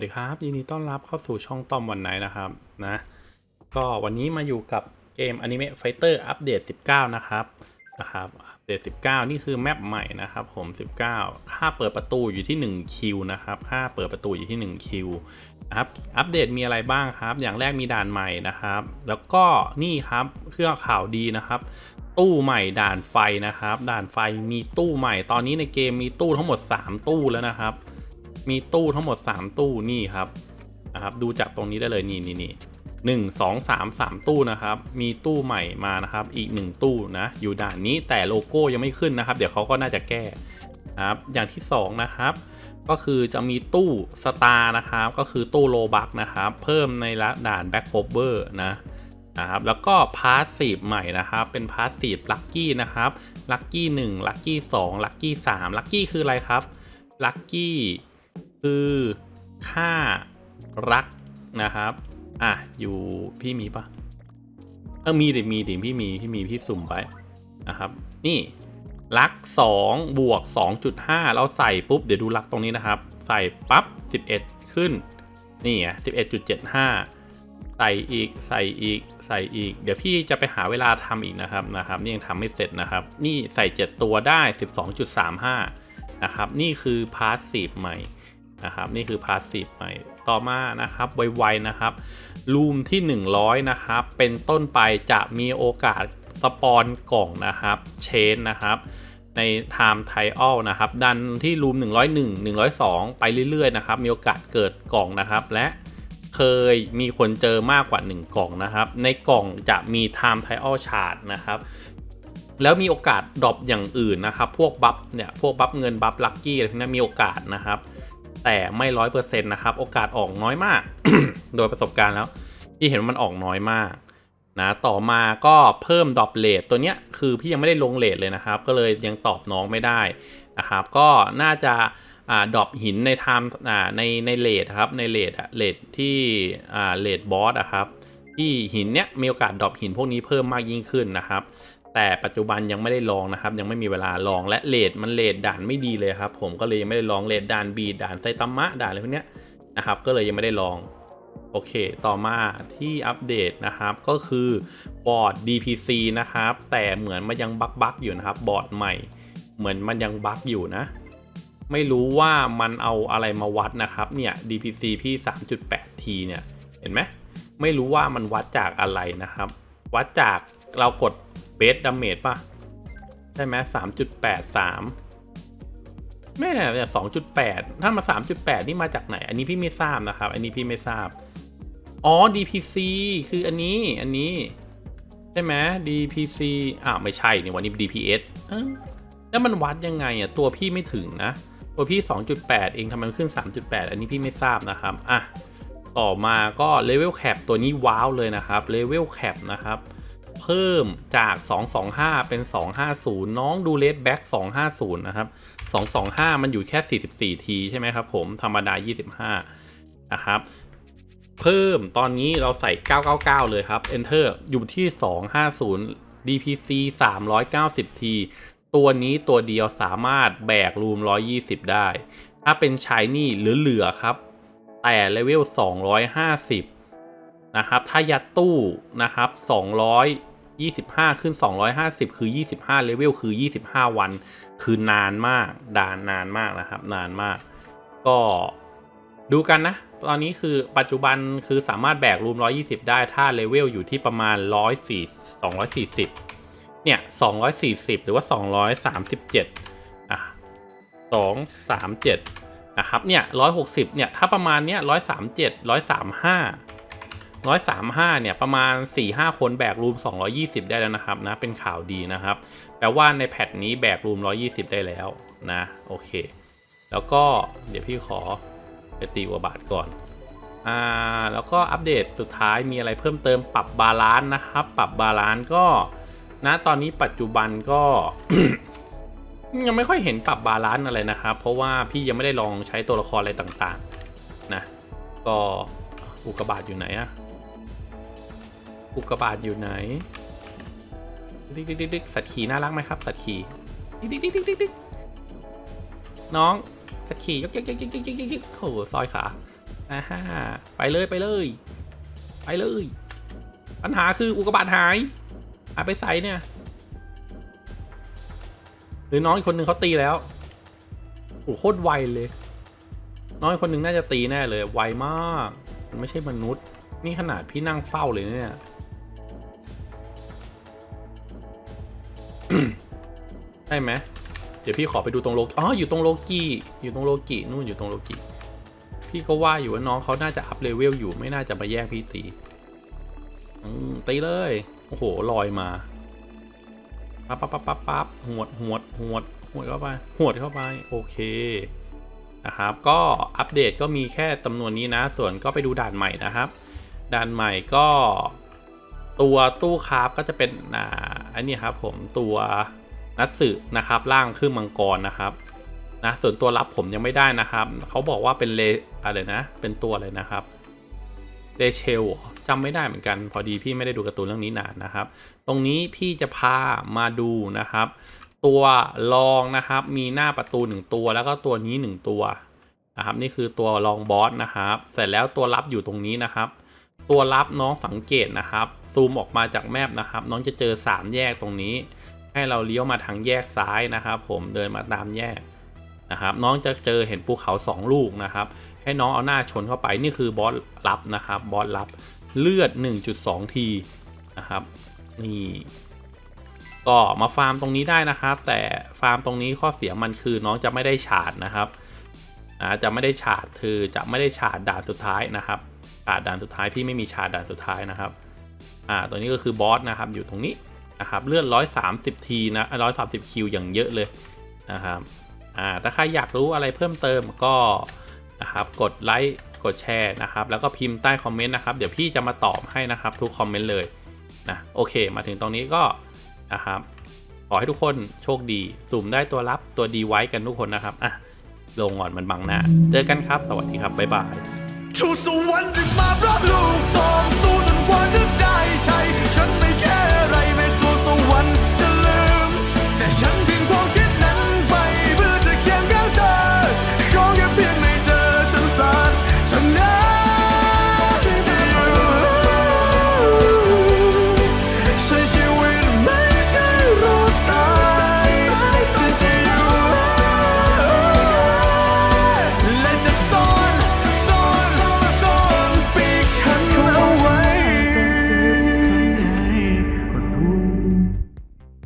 สวัสดีครับยินดีต้อนรับเข้าสู่ช่องต้อมวันไหนนะครับนะก็วันนี้มาอยู่กับเกม Anime Fighter อัปเดต 19 นะครับนะครับอัปเดต 19 นี่คือแมปใหม่นะครับผม 19 ค่าเปิดประตูอยู่ที่ 1 คิวนะครับค่าเปิดประตูอยู่ที่ 1 คิวนะครับอัปเดตมีอะไรบ้างครับ อย่างแรกมีด่านใหม่นะครับ แล้วก็นี่ครับเครื่องข่าวดีนะครับ ตู้ใหม่ด่านไฟนะครับ ด่านไฟมีตู้ใหม่ ตอนนี้ในเกมมีตู้ทั้งหมด 3 ตู้แล้วนะครับ มีตู้ทั้งหมด 3 ตู้นี่ครับนะครับ ดูจากตรงนี้ได้เลยนี่นี่นี่หนึ่งสองสามสามตู้นะครับ มีตู้ใหม่มานะครับ อีก 1 ตู้นะ อยู่ด่านนี้แต่โลโก้ยังไม่ขึ้นนะครับ เดี๋ยวเขาก็น่าจะแก้นะครับ อย่างที่ 2 นะครับ ก็คือจะมีตู้สตาร์นะครับ ก็คือตู้โลบักนะครับ เพิ่มในละด่านแบ็คโคเวอร์นะนะครับแล้วก็พาสซีฟใหม่นะครับ เป็นพาสซีฟลัคกี้นะครับลัคกี้หนึ่งลัคกี้สองลัคกี้สามลัคกี้คืออะไรครับลัคกี้ คือค่ารักนะครับอะอยู่พี่มีปะเออมีดิมีดิพี่มีพี่มีพี่สุ่มไปนะครับนี่รัก2บวก 2.5เราใส่ปุ๊บ เดี๋ยวดูรักตรงนี้นะครับ ใส่ปั๊บ 11 ขึ้น นี่ไง11.75 ใส่อีกใส่อีกใส่อีก เดี๋ยวพี่จะไปหาเวลาทำอีกนะครับนะครับ นี่ยังทำไม่เสร็จนะครับ นี่ใส่ 7 ตัวได้ 12.35 นะครับ นี่คือพาสซีฟใหม่ นะครับนี่คือพาสซีฟใหม่ต่อมานะครับไวๆนะครับรูมที่ 100 นะครับเป็นต้นไปจะมีโอกาสสปอนกล่องนะครับเชนนะครับในไทม์ไทอลนะครับดันที่รูม 101 102 ไปเรื่อยๆนะครับมีโอกาสเกิดกล่องนะครับ และเคยมีคนเจอมากกว่า 1 กล่องนะครับ ในกล่องจะมีไทม์ไทอลชาร์ตนะครับแล้วมีโอกาสดรอปอย่างอื่นนะครับ พวกบัฟเนี่ยพวกบัฟเงินบัฟลัคกี้อะไรพวกนี้มีโอกาสนะครับ แต่ไม่ร้อยเปอร์เซ็นต์นะครับ โอกาสออกน้อยมาก โดยประสบการณ์แล้ว ที่เห็นว่ามันออกน้อยมากนะต่อมาก็เพิ่มดรอปเลทตัวเนี้ยคือพี่ยังไม่ได้ลงเลทเลยนะครับ ก็เลยยังตอบน้องไม่ได้นะครับ ก็น่าจะอ่าดรอปหินในไทม์อ่าในในเลทครับในเลทอะเลทที่อ่าเลทบอสอะครับที่หินเนี้ยมีโอกาสดรอปหินพวกนี้เพิ่มมากยิ่งขึ้นนะครับ แต่ปัจจุบันยังไม่ได้ลองนะครับ ยังไม่มีเวลาลองและเลดมันเลดด่านไม่ดีเลยครับ ผมก็เลยยังไม่ได้ลองเลดด่านบีด่านไซตามะด่านอะไรพวกเนี้ยนะครับ ก็เลยยังไม่ได้ลองโอเค ต่อมาที่อัปเดตนะครับ ก็คือบอร์ด DPC นะครับ แต่เหมือนมันยังบักบักอยู่นะครับ บอร์ดใหม่ เหมือนมันยังบักอยู่นะ ไม่รู้ว่ามันเอาอะไรมาวัดนะครับ เนี่ย DPC พี่ 3.8T เนี่ย เห็นไหม ไม่รู้ว่ามันวัดจากอะไรนะครับ วัดจากเรากด เบสดัมเมจป่ะ ใช่ไหมสามจุดแปดสามแม่เนี่ยสองจุดแปดถ้ามาสามจุดแปดนี่มาจากไหน อันนี้พี่ไม่ทราบนะครับ อันนี้พี่ไม่ทราบ อ๋อ DPC คืออันนี้ อันนี้ ใช่ไหม DPC อ่าไม่ใช่นี่วันนี้ DPS เอ้าแล้วมันวัดยังไงอะ ตัวพี่ไม่ถึงนะ ตัวพี่ 2.8 เองทำไมมันขึ้น 3.8 อันนี้พี่ไม่ทราบนะครับ อะ ต่อมาก็ Level Cap ตัวนี้ว้าวเลยนะครับ Level Cap นะครับ พิ่มจาก 225 เป็น 250 น้องดูเลสแบ็ก250 นะครับ 225 มันอยู่แค่ 44 ทีใช่ไหมครับผมธรรมดา 25 นะครับ เพิ่มตอนนี้เราใส่ 999 เลยครับ Enter อยู่ที่ 250 DPC 390 ทีตัวนี้ตัวเดียวสามารถแบกรูม 120 ได้ ถ้าเป็นชายนี่เหลือครับ แต่เลเวล 250 นะครับ ถ้ายัดตู้นะครับ 25 ขึ้น 250 คือ 25 เลเวล คือ 25 วัน คือนานมากดานนานมากนะครับ นานมาก ก็ดูกันนะ ตอนนี้คือปัจจุบันคือสามารถแบกรูม 120 ได้ ถ้าเลเวลอยู่ที่ประมาณ 104 240 เนี่ย 240 หรือว่า 237 อะ 237 นะครับ เนี่ยร้อยหกสิบเนี่ย ถ้าประมาณเนี้ยร้อยสามเจ็ด ร้อยสามห้าเนี่ยประมาณสี่ห้าคนแบกรูมสองร้อยี่สิบได้แล้วนะครับนะเป็นข่าวดีนะครับ แปลว่าในแพทนี้แบกรูมร้อยี่สิบได้แล้วนะโอเค แล้วก็เดี๋ยวพี่ขอไปตีวัวบาทก่อนอ่าแล้วก็อัปเดตสุดท้ายมีอะไรเพิ่มเติมปรับบาลานซ์นะครับ ปรับบาลานซ์ก็นะตอนนี้ปัจจุบันก็ยังไม่ค่อยเห็นปรับบาลานซ์อะไรนะครับ เพราะว่าพี่ยังไม่ได้ลองใช้ตัวละครอะไรต่างๆ นะ ก็อุกบาตอยู่ไหนอะ อุกกาบาตอยู่ไหนดิ๊กดิ๊กดิ๊กสัตว์ขี่น่ารักไหมครับ สัตว์ขี่ดิ๊กดิ๊กดิ๊กดิ๊กดิ๊กน้องสัตว์ขี่ยกยกยกยกยกยกยกยกโอ้โหซอยขาอ่าฮะไปเลยไปเลย ไปเลย ปัญหาคืออุกกาบาตหายหายไปใส่เนี่ย หรือน้องอีกคนหนึ่งเขาตีแล้วโอ้โหโคตรไวเลย น้องอีกคนหนึ่งน่าจะตีแน่เลย ไวมาก มันไม่ใช่มนุษย์ นี่ขนาดพี่นั่งเฝ้าเลยเนี่ย ได้ไหมเดี๋ยวพี่ขอไปดูตรงโลอ๋ออยู่ตรงโลกีอยู่ตรงโลกีนู่นอยู่ตรงโลกีพี่ก็ว่าอยู่ว่าน้องเขาน่าจะอัพเลเวลอยู่ไม่น่าจะมาแย่งพี่ตีตีเลย โอ้โหลอยมาปั๊บปั๊บปั๊บปั๊บปั๊บหวดหวดหวดหวดเข้าไปหวดเข้าไปโอเคนะครับก็อัปเดตก็มีแค่จำนวนนี้นะ ส่วนก็ไปดูด่านใหม่นะครับ ด่านใหม่ก็ ตัวตู้คราฟก็จะเป็นอ่า อันนี้ครับผมตัวนัตสึนะครับร่างครึ่งมังกรนะครับนะส่วนตัวรับผมยังไม่ได้นะครับเขาบอกว่าเป็นเลอะไรนะเป็นตัวอะไรนะครับเลเชลจำไม่ได้เหมือนกัน พอดีพี่ไม่ได้ดูการ์ตูนเรื่องนี้นานนะครับ ตรงนี้พี่จะพามาดูนะครับ ตัวรองนะครับมีหน้าประตูหนึ่งตัวแล้วก็ตัวนี้หนึ่งตัวนะครับนี่คือตัวรองบอสนะครับ เสร็จแล้วตัวรับอยู่ตรงนี้นะครับ ตัวรับน้องสังเกตนะครับ ซูมออกมาจากแมปนะครับ น้องจะเจอ 3 แยกตรงนี้ ให้เราเลี้ยวมาทางแยกซ้ายนะครับ ผมเดินมาตามแยกนะครับ น้องจะเจอเห็นภูเขา 2 ลูกนะครับ ให้น้องเอาหน้าชนเข้าไปนี่คือบอสรับนะครับบอสรับเลือด 1.2 ทีนะครับนี่ก็มาฟาร์มตรงนี้ได้นะครับ แต่ฟาร์มตรงนี้ข้อเสียมันคือน้องจะไม่ได้ฉาดนะครับจะไม่ได้ฉาดคือจะไม่ได้ฉาดด่านสุดท้ายนะครับ ฉาดด่านสุดท้ายพี่ไม่มีฉาดด่านสุดท้ายนะครับอ่าตัวนี้ก็คือบอสนะครับอยู่ตรงนี้นะครับเลือด130 ทีนะ 130 คิวอย่างเยอะเลยนะครับอ่าถ้าใครอยากรู้อะไรเพิ่มเติมก็นะครับกดไลค์กดแชร์นะครับ แล้วก็พิมพ์ใต้คอมเมนต์นะครับ เดี๋ยวพี่จะมาตอบให้นะครับทุกคอมเมนต์เลยนะโอเค มาถึงตรงนี้ก็นะครับขอให้ทุกคนโชคดีสุ่มได้ตัวรับตัวดีไว้กันทุกคนนะครับอะลงก่อนมันบังหน้า เจอกันครับ สวัสดีครับ บ๊ายบาย ชูสวรรค์จะมาพร้อมลูกสองสู้จนกว่าจะได้ใช้ฉันไม่